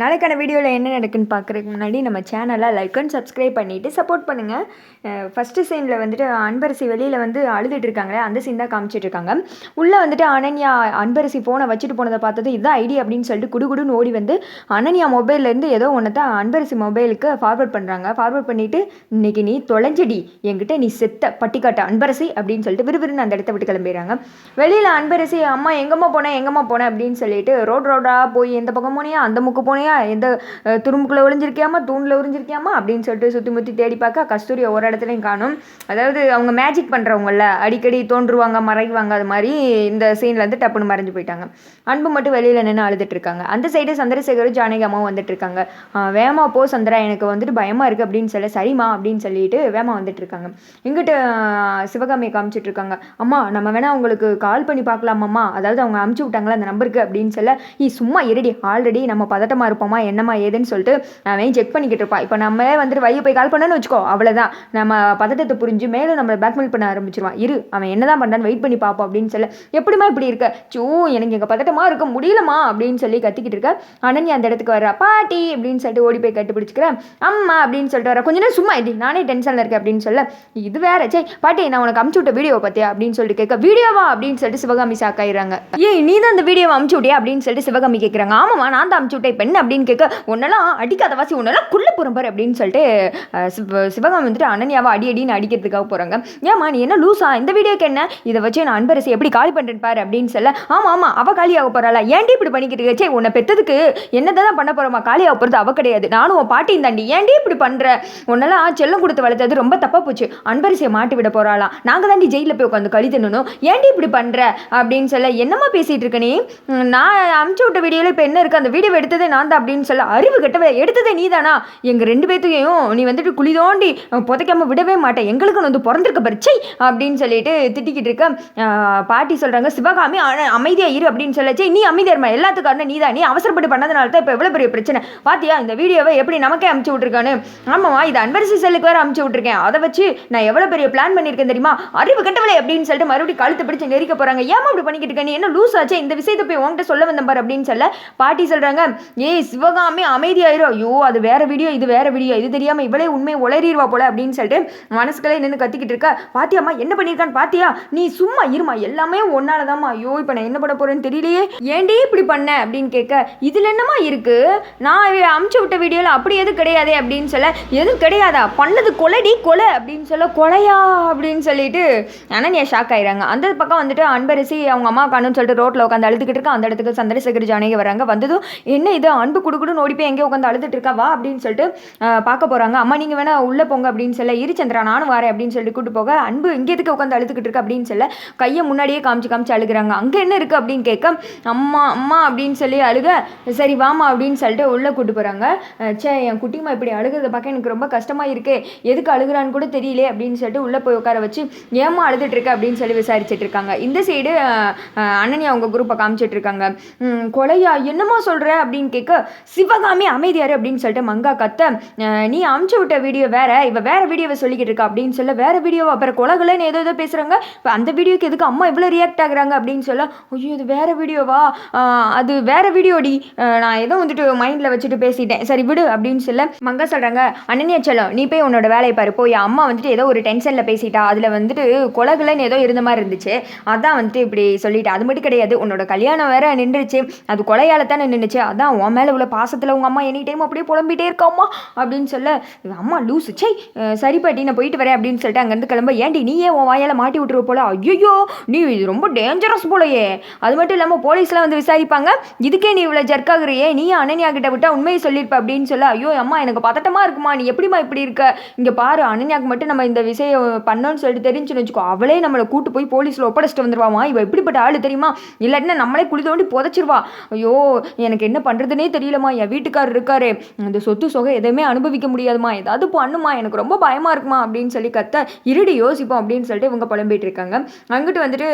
நாளைக்கான வீடியோவில் என்ன நடக்குன்னு பார்க்குறதுக்கு முன்னாடி நம்ம சேனலை லைக் அண்ட் சப்ஸ்கிரைப் பண்ணிவிட்டு சப்போர்ட் பண்ணுங்கள் ஃபஸ்ட்டு சீனில் வந்துட்டு அன்பரசி வெளியில் வந்து அழுதுட்டு இருக்காங்களே அந்த சீன் தான் காமிச்சிட்டு இருக்காங்க. உள்ளே வந்துட்டு அனன்யா அன்பரசி ஃபோனை வச்சுட்டு போனதை பார்த்தது இதுதான் ஐடி அப்படின்னு சொல்லிட்டு குடுகுடுன்னு ஓடி வந்து அனன்யா மொபைல்லேருந்து ஏதோ ஒன்று தான் அன்பரசி மொபைலுக்கு ஃபார்வர்ட் பண்ணுறாங்க ஃபார்வர்ட் பண்ணிவிட்டு இன்னைக்கு நீ தொலைஞ்சடி என்கிட்ட நீ செத்த பட்டிக்காட்ட அன்பரசி அப்படின்னு சொல்லிட்டு விறுவிறுன்னு அந்த இடத்த விட்டு கிளம்பிடுறாங்க. வெளியில் அன்பரசி அம்மா எங்கம்மா போனேன் எங்கம்மா போனேன் அப்படின்னு சொல்லிட்டு ரோட் ரோடாக போய் எந்த பக்கம் போனியா? அந்த முக்கு போனியா? எந்த துரும்புக்குள்ளே துரும்புக்குள்ள ஒளிஞ்சிருக்கியாமா? தூணில் ஒளிஞ்சிருக்கியாமா அப்படின்னு சொல்லிட்டு சுற்றி முற்றி தேடி பார்க்க கஸ்தூரியை ஒரு இடத்துலையும் காணும். அதாவது அவங்க மேஜிக் பண்ணுறவங்கள அடிக்கடி தோன்றுவாங்க மறைவாங்க அது மாதிரி இந்த சீனில் வந்து டப்புன்னு மறைஞ்சு போயிட்டாங்க. அன்பு மட்டும் வெளியில் நின்று அழுதுட்டு இருக்காங்க. அந்த சைடு சந்திரசேகரும் ஜானகி அம்மாவும் வந்துட்டு இருக்காங்க. வேமா போ சந்திரா எனக்கு வந்துட்டு பயமா இருக்கு அப்படின்னு சொல்ல சரிம்மா அப்படின்னு சொல்லிட்டு வேமா வந்துட்டு இருக்காங்க. இங்கிட்டு சிவகாமியை காமிச்சிட்டு இருக்காங்க. அம்மா நம்ம வேணா அவங்களுக்கு கால் பண்ணி பார்க்கலாமாம்மா? அதாவது அவங்க அமுச்சு விட்டாங்களா? அந்த நம்பருக்கு அப்படின்னு சொல்ல ஈ சும்மா இருடி. ஆல்ரெடி நம்ம பதட்டமா இருப்போமா என்னம்மா ஏதுன்னு சொல்லிட்டு அவன் செக் பண்ணிக்கிட்டு இருப்பான். இப்போ நம்மளே வந்துட்டு வழியை போய் கால் பண்ணேன்னு வச்சுக்கோ அவ்வளோதான் நம்ம பதட்டத்தை புரிஞ்சு மேலும் நம்மளை பேக்மெயில் பண்ண ஆரம்பிச்சிருவான். இரு அவன் என்னதான் பண்றான்னு வெயிட் பண்ணி பார்ப்போம் அப்படின்னு சொல்ல. எப்படிம்மா இப்படி இருக்க? சூ எனக்கு எங்கள் பதட்டமா இருக்க முடியலமா அப்படின்னு சொல்லி கத்திக்கிட்டு இருக்க. அனன்யா அந்த இடத்துக்கு வர பாட்டி அப்படின்னு சொல்லிட்டு ஓடி போய் கட்டுப்பிடிச்சிக்கிறேன் அம்மா அப்படின்னு சொல்லிட்டு வர கொஞ்ச நேரம் சும்மா இடி நானே டென்ஷனில் இருக்கேன் அப்படின்னு சொல்ல. இது வேற சே பாட்டி நான் உனக்கு அமுச்சு விட்ட வீடியோ பார்த்தியா அப்படின்னு சொல்லிட்டு கேட்க வீடியோவா அப்படின்னு சொல்லிட்டு சிவகாமி சாக்காயிறாங்க ஏய் நீ தான் அந்த வீடியோவை அமுச்சு விட்டியா? அப்படின்னு சொல்லிட்டு சிவகாமி கேட்குறாங்க ஆமாம்மா நான் தான் அமுச்சு விட்டேன். பெண் அப்படின்னு கேட்க உன்னெல்லாம் அடிக்காத வாசி உன்னெல்லாம் குள்ள புறம்பார் அப்படின்னு சொல்லிட்டு சிவகாமி வந்துட்டு அனன்யாவை அடி அடின்னு அடிக்கிறதுக்காக போகிறாங்க ஏமா நீ என்ன லூசா? இந்த வீடியோக்கு என்ன? இதை வச்சு நான் அன்பரசி எப்படி காலி பண்ணுறேன் பாரு அப்படின்னு சொல்ல ஆமாம் ஆமாம் அவள் காலியாக போகிறாளா ஏன்டி இப்படி பண்ணிக்கிட்டு இருக்க? சே உன்னை பெற்றதுக்கு என்னதான் தான் பண்ண போகிறோமா காலியாக போகிறது அவள் கிடையாது. நானும் உன் பாட்டியும் தாண்டி. ஏன்டி இப்படி பண்ணுற உன்னெல்லாம் செல்லம் கொடுத்து வளர்த்தது ரொம்ப தப்பாக போச்சு. அன்பரசியை மாட்டி விட போகிறாளாம் நாங்கள் தாண்டி ஜெயிலில் போய் உட்காந்து கழி தின்னணும். ஏன்டி இப்படி பண்ணுற அப்படின்னு சொல்ல என்னம்மா பேசிகிட்டு இருக்க நீ? நான் அமுச்சு விட்ட வீடியோவில் இப்போ என்ன இருக்குது அந்த வீடியோ எடுத்ததே நான் தான் அப்படின்னு சொல்ல அறிவு கெட்டவே எடுத்ததே நீ தானா எங்கள் ரெண்டு பேர்த்தையும் நீ வந்துட்டு குழி தோண்டி புதைக்காமல் புதைக்காம விடவே மாட்டேன் எங்களுக்கு வந்து பிறந்திருக்க பரிச்சை அப்படின்னு சொல்லிட்டு திட்டிக்கிட்டு இருக்க பாட்டி சொல்கிறாங்க சிவகாமி அமைதியாக அமைதியா இரு அப்படின்னு சொல்லச்சு நீ அமைதியா இருமா? எல்லாத்துக்கு காரணம் நீ தான் நீ அவசரப்பட்டு பண்ணதுனால தான் இப்போ எவ்வளோ பெரிய பிரச்சனை. பாத்தியா இந்த வீடியோவை எப்படி நமக்கே அமுச்சு விட்ருக்கானு ஆமாம்மா இது அன்பரசி செல்லுக்கு வேற அமுச்சு விட்ருக்கேன் அதை வச்சு நான் எவ்வளோ பெரிய பிளான் பண்ணியிருக்கேன் தெரியுமா? அறிவு கட்டவளே அப்படின்னு சொல்லிட்டு மறுபடியும் கழுத்து பிடிச்சு நெரிக்க போகிறாங்க ஏமா அப்படி பண்ணிக்கிட்டு இருக்க? நீ என்ன லூஸ் ஆச்சு இந்த விஷயத்தை போய் உன்கிட்ட சொல்ல வந்தேன் பாரு அப்படின்னு சொல்ல பாட்டி சொல்கிறாங்க ஏய் சிவகாமி அமைதியாயிரும் ஐயோ அது வேற வீடியோ இது வேற வீடியோ இது தெரியாமல் இவளே உண்மை உளறிடுவா போல அப்படின்னு சொல்லிட்டு மனசுக்களே நின்று கத்திக்கிட்டு இருக்க. பாத்தியாம்மா என்ன பண்ணியிருக்கான்னு பாத்தியா? நீ சும்மா இருமா எல்லாமே ஒன்னாலதாம்மா ஐயோ இப்போ நான் என்ன பண்ண போறேன்னு தெரியலையே. ஏன்டி இப்படி பண்ண? அப்படின்னு கேட்க இதுல என்னம்மா இருக்கு? நான் அமுச்சு விட்ட வீடியோல அப்படி எதுவும் கிடையாதே அப்படின்னு சொல்ல எதுவும் கிடையாதா? பண்ணது கொலைடி கொலை அப்படின்னு சொல்ல கொலையா அப்படின்னு சொல்லிட்டு அனன்யா ஷாக் ஆயிடுறாங்க அந்த பக்கம் வந்துட்டு அன்பரசி அவங்க அம்மா காணுன்னு சொல்லிட்டு ரோட்ல உட்காந்து அழுதுகிட்டு இருக்க. அந்த இடத்துக்கு சந்திரசேகர் ஜானகி வராங்க. வந்ததும் என்ன இது அன்பு குடுக்குடுன்னு ஓடி போய் எங்கேயோ உட்காந்து அழுதுட்டு இருக்கா? வா அப்படின்னு சொல்லிட்டு பார்க்க போகிறாங்க அம்மா நீங்கள் வேணா உள்ளே போங்க அப்படின்னு சொல்ல இரு சந்திரா நானும் வரேன் அப்படின்னு சொல்லிட்டு கூட்டு போக அன்பு இங்கே எதுக்கு உட்காந்து அழுதுகிட்டு இருக்கு? அப்படின்னு சொல்ல கையை முன்னாடியே காமிச்சு காமிச்சு அழுகுறாங்க. அங்கே என்ன இருக்குது அப்படின்னு கேட்க அம்மா அம்மா அப்படின்னு சொல்லி அழுக சரி வாமா அப்படின்னு சொல்லிட்டு உள்ளே கூட்டு போகிறாங்க சே ச்சே என் குட்டிமா இப்படி அழுகிறத பார்க்க எனக்கு ரொம்ப கஷ்டமாக இருக்கே. எதுக்கு அழுகுறான்னு கூட தெரியலே அப்படின்னு சொல்லிட்டு உள்ளே போய் உட்கார வச்சு ஏமா அழுதுட்டு இருக்க? அப்படின்னு சொல்லி விசாரிச்சுட்டு இருக்காங்க. இந்த சைடு அண்ணனி அவங்க குரூப்பை காமிச்சிட்டு இருக்காங்க. கொலையா? என்னம்மா சொல்கிற அப்படின்னு கேட்க சிவகாமி அமைதியாரு அப்படின்னு சொல்லிட்டு மங்கா கத்த நீ அமுச்சு விட்ட வீடியோ வேற இவ வேற வீடியோவை சொல்லிக்கிட்டு இருக்கா? அப்படின்னு சொல்ல வேற வீடியோவா அப்புறம் கொலகலன்னு ஏதோ ஏதோ பேசுறாங்க. இப்போ அந்த வீடியோக்கு எதுக்கு அம்மா இவ்வளோ ரியாக்ட் ஆகுறாங்க? அப்படின்னு சொல்ல ஐயோ இது வேற வீடியோவா அது வேற வீடியோடி நான் ஏதோ வந்துட்டு மைண்டில் வச்சுட்டு பேசிட்டேன். சரி விடு. அப்படின்னு சொல்ல மங்கா சொல்றாங்க அண்ணனியா செல்லம் நீ போய் உன்னோட வேலையை பாரு. போய் அம்மா வந்துட்டு ஏதோ ஒரு டென்ஷனில் பேசிட்டா அதில் வந்துட்டு கொலகலன்னு ஏதோ இருந்த மாதிரி இருந்துச்சு. அதான் வந்துட்டு இப்படி சொல்லிட்டேன் அது மட்டும் கிடையாது. உன்னோட கல்யாணம் வேற நின்றுச்சு. அது கொலையால தானே நின்றுச்சு அதான் உன் மேலே உள்ள பாசத்தில் உங்கள் அம்மா எனி டைம் அப்படியே புலம்பிகிட்டே இருக்காம்மா அப்படின்னு சொல்ல அம்மா லூசு சை சரி பாட்டி நான் போயிட்டு வரேன் அப்படின்னு சொல்லிட்டு அங்கேருந்து கிளம்ப. ஏன்டி நீயே உன் வாயால் மாட்டி விட்டுருவ போல? ஐயோ நீ இது ரொம்ப டேஞ்சரஸ் போலயே. அது மட்டும் இல்லாமல் போலீஸ்லாம் வந்து விசாரிப்பாங்க. இதுக்கே நீ இவ்வளோ ஜர்க்காகிறியே நீ அனன்யா கிட்ட விட்டா உண்மையை சொல்லியிருப்ப அப்படின்னு சொல்ல ஐயோ அம்மா எனக்கு பதட்டமாக இருக்குமா? நீ எப்படிம்மா இப்படி இருக்க? இங்கே பாரு அனன்யாக்கு மட்டும் நம்ம இந்த விஷயம் பண்ணோன்னு சொல்லிட்டு தெரிஞ்சுன்னு வச்சுக்கோ. அவளே நம்மளை கூட்டு போய் போலீஸில் ஒப்படைச்சிட்டு வந்துருவாமா இவ எப்படிப்பட்ட ஆள் தெரியுமா? இல்லாட்டினா நம்மளே குழி தோண்டி புதைச்சிருவா. ஐயோ எனக்கு என்ன பண்ணுறதுனே தெரியலம்மா என் வீட்டுக்காரர் இருக்காரு. இந்த சொத்து சொகை எதுவுமே அனுபவிக்க முடியாதுமா. ஏதாவது பண்ணுமா எனக்கு ரொம்ப பயமாக இருக்குமா அப்படின்னு சொல்லி கத்த இருடி யோசிப்போம் அப்படின்னு சொல்லிட்டு இவங்க புலம்பிட்டு இருக்காங்க. அங்கிட்டு வந்துட்டு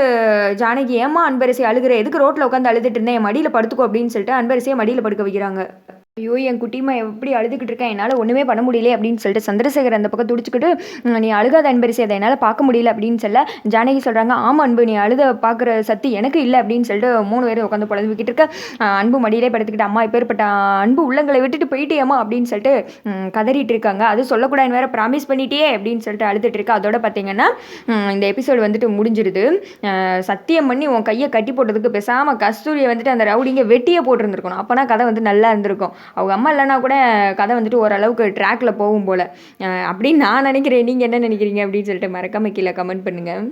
ஜானகி ஏமா அன்பரசி அழுகிற? எதுக்கு ரோட்டில் உட்காந்து அழுதுட்டு இருந்தேன் என் மடியில் படுத்துக்கோ அப்படின்னு சொல்லிட்டு அன்பரசியை மடியில் படுக்க வைக்கிறாங்க. ஐயோ என் குட்டிமா எப்படி அழுதுகிட்டு இருக்கேன் என்னால் ஒன்றுமே பண்ண முடியல அப்படின்னு சொல்லிட்டு சந்திரசேகர் அந்த பக்கம் துடிச்சுக்கிட்டு நீ அழுகாத அன்பரிசி அதை என்னால் பார்க்க முடியல அப்படின்னு சொல்ல ஜானகி சொல்கிறாங்க ஆமாம் அன்பு நீ அழுத பார்க்குற சக்தி எனக்கு இல்லை அப்படின்னு சொல்லிட்டு மூணு பேரும் உட்காந்து புலம்பிக்கிட்டு இருக்க அன்பு மடியிலே படுத்துக்கிட்டு அம்மா இப்பேற்பட்ட அன்பு உள்ளங்களை விட்டுட்டு போயிட்டேம்மா அப்படின்னு சொல்லிட்டு கதறிட்டு இருக்காங்க. அது சொல்லக்கூடாதுன்னு வேற ப்ராமிஸ் பண்ணிட்டே அப்படின்னு சொல்லிட்டு அழுதுட்டு அதோட பார்த்தீங்கன்னா இந்த எபிசோடு வந்துட்டு முடிஞ்சிருது. சத்தியம் பண்ணி உன் கையை கட்டி போட்டதுக்கு பேசாமல் கஸ்தூரியை வந்துட்டு அந்த ரவுடிங்க வெட்டியை போட்டிருந்துருக்கணும். அப்போனா கதை வந்து நல்லா இருந்திருக்கும். அவங்க அம்மா இல்லைனா கூட கதை வந்துட்டு ஓரளவுக்கு ட்ராக்ல போகும் போல். அப்படின்னு நான் நினைக்கிறேன். நீங்கள் என்ன நினைக்கிறீங்க அப்படின்னு சொல்லிட்டு மறக்காம கீழே கமெண்ட் பண்ணுங்கள்